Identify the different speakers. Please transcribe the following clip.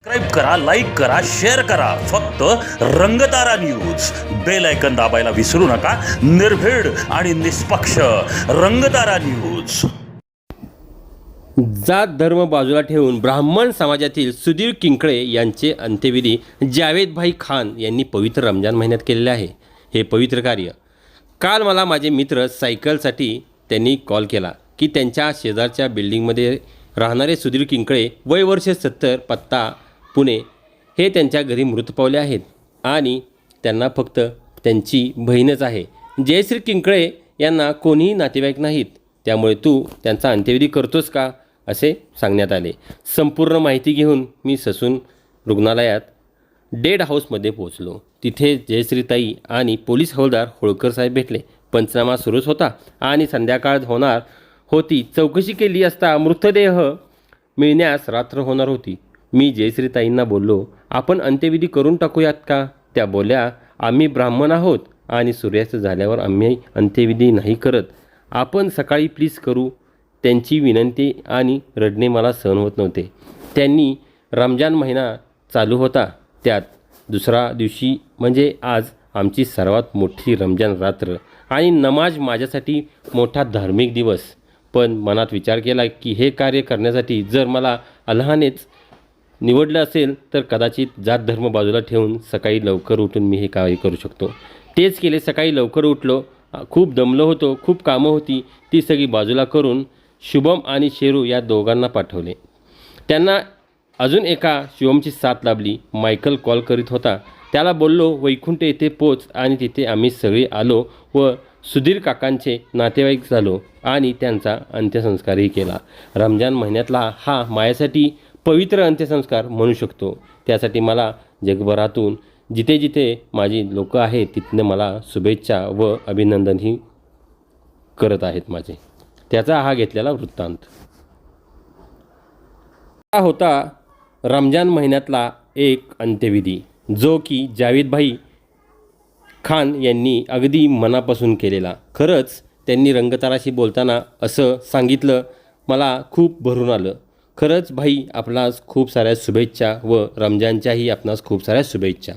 Speaker 1: Subscribe करा like करा share करा. फक्त रंगतारा न्यूज बेल ऐकन दाबायला विसरू नका. निर्भीड आणि निष्पक्ष रंगतारा न्यूज
Speaker 2: जात धर्म बाजूला ठेवून ब्राह्मण समाजातील सुधीर किंकळे यांचे अंत्यविधी जावेदभाई खान यांनी पवित्र रमजान महिन्यात केलेले आहे. हे पवित्र कार्य. काल मला माझे मित्र सायकलसाठी त्यांनी कॉल केला की त्यांच्या शेजारच्या बिल्डिंगमध्ये राहणारे सुधीर किंकळे वय वर्ष सत्तर पत्ता पुणे हे त्यांच्या घरी मृत पावले आहेत आणि त्यांना फक्त त्यांची बहीणच आहे. जयश्री किंकळे यांना कोणीही नातेवाईक नाहीत. त्यामुळे तू त्यांचा अंत्यविधी करतोस का? असे सांगण्यात आले. संपूर्ण माहिती घेऊन मी ससून रुग्णालयात डेड हाऊसमध्ये पोहोचलो. तिथे जयश्रीताई आणि पोलीस हवालदार होळकर साहेब भेटले. पंचनामा सुरूच होता आणि संध्याकाळ होणार होती. चौकशी केली असता मृतदेह मिळण्यास रात्र होणार होती. मी जयश्रीताईंना बोललो आपण अंत्यविधी करून टाकूयात का? त्या बोल्या आम्ही ब्राह्मण आहोत आणि सूर्यास्त झाल्यावर आम्ही अंत्यविधी नाही करत. आपण सकाळी प्लीज करू. त्यांची विनंती आणि रडणे मला सहन होत नव्हते. त्यांनी रमजान महिना चालू होता. त्यात दुसरा दिवशी म्हणजे आज आमची सर्वात मोठी रमजान रात्र आणि नमाज माझ्यासाठी मोठा धार्मिक दिवस. पण मनात विचार केला की हे कार्य करण्यासाठी जर मला अल्हानेच निवडलं असेल तर कदाचित जात धर्म बाजूला ठेवून सकाळी लवकर उठून मी हे कार्य करू शकतो. तेच केले सकाळी लवकर उठलो. खूप दमलो होतो खूप कामं होती ती सगळी बाजूला करून शुभम आणि शेरू या दोघांना पाठवले. त्यांना अजून एका शुभमची साथ लाभली. मायकल कॉल करीत होता. त्याला बोललो वैकुंठ येथे पोच आणि तिथे आम्ही सगळे आलो व सुधीर काकांचे नातेवाईक झालो आणि त्यांचा अंत्यसंस्कारही केला. रमजान महिन्यातला हा माझ्यासाठी पवित्र अंत्यसंस्कार म्हणू शकतो. त्यासाठी मला जगभरातून जिथे जिथे माझी लोक आहेत तिथनं मला शुभेच्छा व अभिनंदनही करत आहेत माझे. त्याचा हा घेतलेला वृत्तांत. हा होता रमजान महिन्यातला एक अंत्यविधी जो की जावेदभाई खान यांनी अगदी मनापासून केलेला. खरंच त्यांनी रंगताराशी बोलताना असं सांगितलं मला खूप भरून आलं. खरंच भाई आपणास खूप साऱ्या शुभेच्छा व रमजानच्याही आपणास खूप साऱ्या शुभेच्छा.